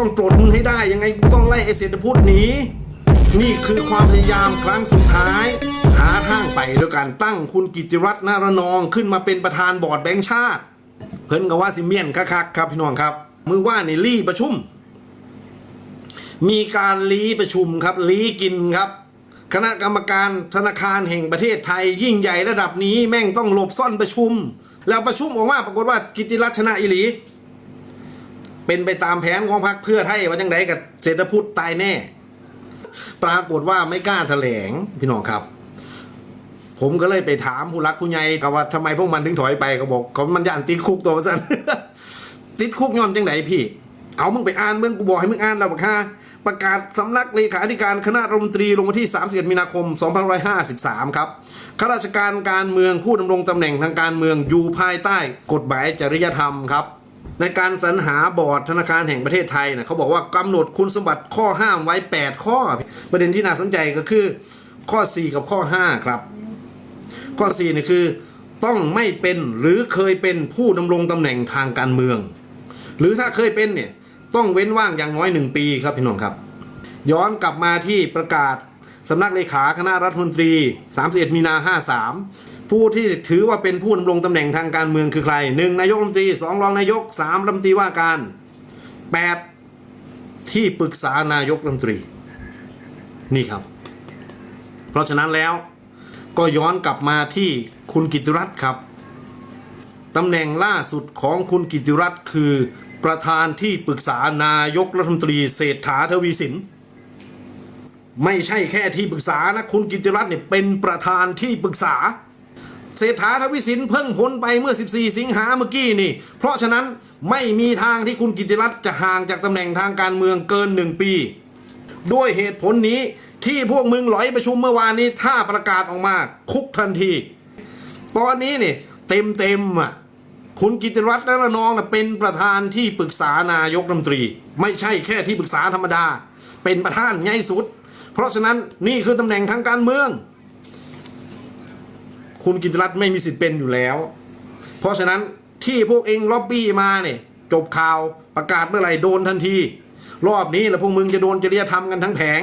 ต้องปลดมึงให้ได้ ยังไงกูต้องไล่ไอเศรษฐพุทธหนีนี่คือความพยายามครั้งสุดท้าย หาทางไปด้วยการตั้งคุณกิติรัตน์นารนองขึ้นมาเป็นประธานบอร์ดแบงค์ชาติ เพิ่นก็ว่าสิเมียนคักๆครับพี่น้องครับ มือว่าในรีประชุม มีการลีประชุมครับลีกินครับ คณะกรรมการธนาคารแห่งประเทศไทย ยิ่งใหญ่ระดับนี้แม่งต้องหลบซ่อนประชุม แล้วประชุมออกมาปรากฏว่ากิติรัตน์ชนะอิหลี เป็นไปตามแผนของพรรคเพื่อไทยว่าจังไดกับเศรษฐพุทธตายแน่ ปรากฏว่าไม่กล้าแถลงพี่น้องครับ ผมก็เลยไปถามผู้รักผู้ใหญ่ครับว่าทำไมพวกมันถึงถอยไปก็บอกเขามันย่านติดคุกตัวสั้นติดคุกย้อนจังไหนพี่ เอามึงไปอ่านเมืองกูบอกให้มึงอ่านแล้วบักฮาประกาศสำนักเลขาธิการคณะรัฐมนตรีลงวันที่ 31 มีนาคม 2553 ครับ ข้าราชการการเมืองผู้ดำรงตำแหน่งทางการเมืองอยู่ภายใต้กฎหมายจริยธรรมครับ ในการสรรหาบอร์ดธนาคารแห่งประเทศไทยนะเขาบอกว่ากำหนดคุณสมบัติข้อห้ามไว้ 8 ข้อ ประเด็นที่น่าสนใจก็คือข้อ 4 กับข้อ 5 ครับ ข้อ4นี่คือต้องไม่เป็นหรือเคยเป็นผู้ดำรงตำแหน่งทางการเมือง หรือถ้าเคยเป็นเนี่ยต้องเว้นว่างอย่างน้อยหนึ่งปีครับพี่น้องครับ ย้อนกลับมาที่ประกาศ สำนักเลขาคณะรัฐมนตรี 31 มีนา 53 ผู้ที่ถือว่าเป็นผู้ดำรงตำแหน่งทางการเมืองคือใคร 1. นายกรัฐมนตรี 2. รองนายก 3. รัฐมนตรีว่าการ 8. ที่ปรึกษานายกรัฐมนตรี นี่ครับ เพราะฉะนั้นแล้วก็ย้อนกลับมาที่คุณกิติรัตน์ครับตำแหน่งล่าสุดของคุณกิติรัตน์คือประธานที่ปรึกษานายกรัฐมนตรีเศรษฐาทวีสิน ไม่ใช่แค่ที่ปรึกษานะคุณกิติรัตน์เนี่ยเป็นประธานที่ปรึกษา เศรษฐาทวีสินเพิ่งพ้นไปเมื่อ 14 สิงหาเมื่อกี้นี่ เพราะฉะนั้นไม่มีทางที่คุณกิติรัตน์จะห่างจากตำแหน่งทางการเมืองเกินหนึ่งปี ด้วยเหตุผลนี้ที่พวกมึงหลอยประชุมเมื่อวานนี้ถ้าประกาศออกมาคุกทันที ตอนนี้เนี่ยเต็มเต็มอะคุณกิติรัตน์และระนองเป็นประธานที่ปรึกษานายกรัฐมนตรี ไม่ใช่แค่ที่ปรึกษาธรรมดา เป็นประธานใหญ่สุด ราะฉะนั้นนี่คือตำแหน่งทางการเมือง คุณกิตรัตน์ไม่มีสิทธิ์เป็นอยู่แล้ว เพราะฉะนั้นที่พวกเองล็อบบี้มาเนี่ยจบข่าวประกาศเมื่อไหร่โดนทันที รอบนี้แล้วพวกมึงจะโดนจริยธรรมกันทั้งแผง